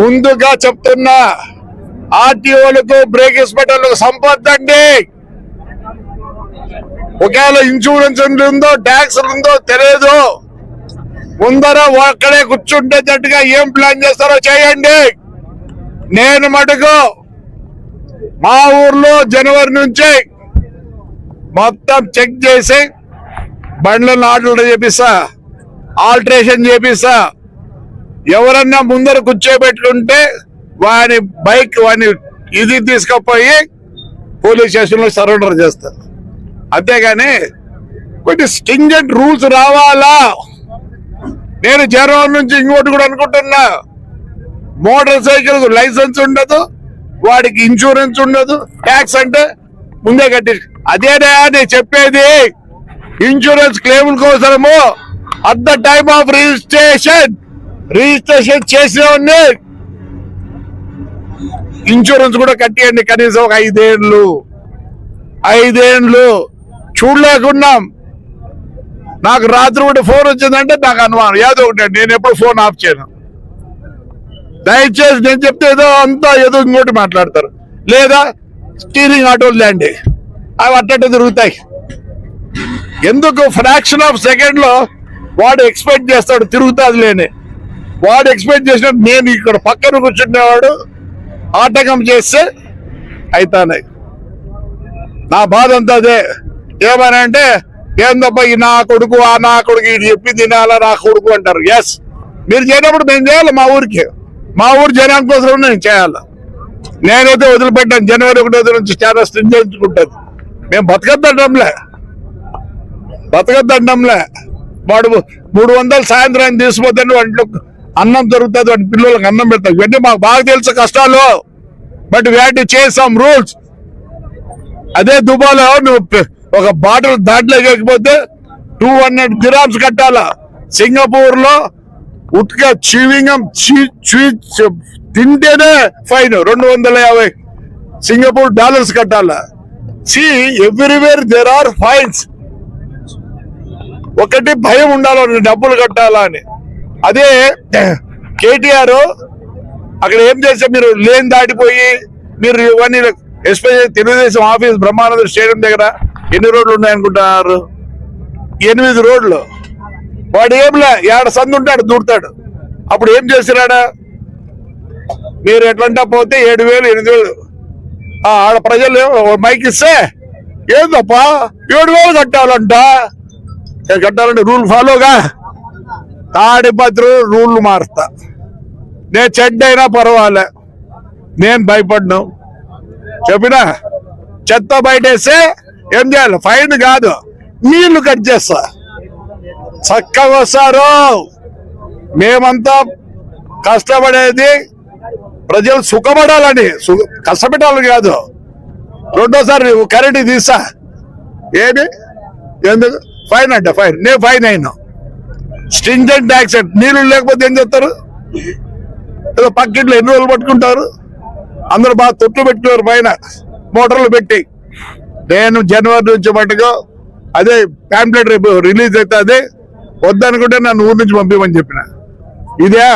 ముందుగా చెప్తున్నా ఆర్టీఓలకు బ్రేక్ ఇన్స్పెక్టర్లకు సంపద్దండి. ఒకవేళ ఇన్సూరెన్స్ ఉందో ట్యాక్స్ ఉందో తెలియదు ముందర ఒక్కడే కూర్చుంటేటట్టుగా ఏం ప్లాన్ చేస్తారో చేయండి. నేను మటుకు మా ఊర్లో జనవరి నుంచి మొత్తం చెక్ చేసి బండ్లను ఆర్డర్ చేపిస్తా ఆల్టరేషన్ చేపిస్తా ఎవరన్నా ముందర కూర్చోబెట్టుంటే వాని బైక్ వాని ఇది తీసుకుపోయి పోలీస్ స్టేషన్లో సరెండర్ చేస్తారు. అంతేగాని కొన్ని స్టింజెంట్ రూల్స్ రావాలా? నేను జనవరి నుంచి ఇంకోటి కూడా అనుకుంటున్నా. మోటార్ సైకిల్ లైసెన్స్ ఉండదు వాడికి ఇన్సూరెన్స్ ఉండదు ట్యాక్స్ అంటే ముందే కట్టి అదేనా నేను చెప్పేది ఇన్సూరెన్స్ క్లెయిమ్ కోసము at the time of registration registration చేసిన ఇన్సూరెన్స్ కూడా కట్టియండి కనీసం ఒక ఐదేళ్ళు ఐదేళ్ళు చూడలేకున్నాం. నాకు రాత్రి ఒకటి ఫోన్ వచ్చిందంటే నాకు అనుమానం. ఏదో ఒకటి నేను ఎప్పుడు ఫోన్ ఆఫ్ చేయను. దయచేసి నేను చెప్తే ఏదో అంతా ఏదో ఇంకోటి మాట్లాడతారు. లేదా స్టీరింగ్ ఆటోలు లేండి అవి అట్టట్టు తిరుగుతాయి. ఎందుకు? ఫ్రాక్షన్ ఆఫ్ సెకండ్లో వాడు ఎక్స్పెక్ట్ చేస్తాడు తిరుగుతాది లేని. వాడు ఎక్స్పెక్ట్ చేసినట్టు నేను ఇక్కడ పక్కన కూర్చునేవాడు ఆటకం చేస్తే అవుతానే నా బాధ అంతా అదే. ఏమని అంటే ఏందబ్బా ఈ నా కొడుకు ఆ నా కొడుకు ఇది చెప్పి తినాలా నా కొడుకు అంటారు. ఎస్ మీరు చేయనప్పుడు మేము చేయాలి మా ఊరికి. మా ఊరు జనానికి కోసం నేను చేయాలి. నేనైతే వదిలిపెట్టాను. జనవరి ఒకటో నుంచి చాలా స్ట్రింజెంచుకుంటుంది మేము బతకద్దండంలే బతకద్దండంలే వాడు మూడు వందలు సాయంత్రం తీసుకుపోతే వంటలో అన్నం దొరుకుతుంది వాటి పిల్లలకు అన్నం పెడతాం ఇవన్నీ మాకు బాగా తెలుసు కష్టాలు. బట్ వ్యాటి చేసాం రూల్స్ అదే దుబాలో నువ్వు ఒక బాటిల్ దాంట్లో ఎక్కకపోతే టూ హండ్రెడ్ గ్రామ్స్ కట్టాలా. సింగపూర్లో ఉట్క చీవింగం తింటేనే ఫైన్ రెండు వందల యాభై సింగపూర్ డాలర్స్ కట్టాలా. See everywhere there are fines ఒకటి భయం ఉండాలని డబ్బులు కట్టాలా అని. అదే కేటీఆర్ అక్కడ ఏం చేస్తే మీరు లేన్ దాటిపోయి మీరు ఇవన్నీ especially Telugu Desam office Brahmananda stadium దగ్గర ఎన్ని రోడ్లు ఉన్నాయనుకుంటున్నారు? ఎనిమిది రోడ్లు. వాడు ఏంలే ఏడ సందు ఉంటాడు దూడతాడు అప్పుడు ఏం చేసినాడా మీరు ఎట్లంటా పోతే ఏడు వేలు ఎనిమిది వేలు. ఆడ ప్రజలు మైక్ ఇస్తే ఏందప్పా? ఏడు వేలు కట్టాలంట. కట్టాలంటే రూల్ ఫాలోగా? తాడిపత్రి రూళ్ళు మారుస్తా. నేను చెడ్డైనా పర్వాలే. నేను భయపడ్ను. చెప్పినా? చెత్త బయటేస్తే ఏం చేయాలి? ఫైన్ కాదు. నీళ్ళు కట్ చేస్తా. చక్కగా వస్తారు. మేమంతా కష్టపడేది ప్రజలు సుఖపడాలని కష్టపెట్టాలని కాదు. రెండోసారి కరెంట్ తీసా ఏమి? ఎందుకు? ఫైన్ అంటే ఫైన్. నేను ఫైన్ అయినా. స్ట్రింజెంట్ యాక్సెంట్ నీళ్ళు లేకపోతే ఏం చేస్తారు? ఏదో పక్కింట్లో ఎన్ని రోజులు పట్టుకుంటారు? అందరూ బాగా తొట్లు పెట్టుకున్నారు పైన. మోటార్లు పెట్టి. నేను జనవరి నుంచి మటుకు అదే ప్యాంప్లెట్ రేపు రిలీజ్ అయితే అదే. వద్దనుకుంటే నన్ను ఊరి నుంచి పంపించమని చెప్పిన. ఇదే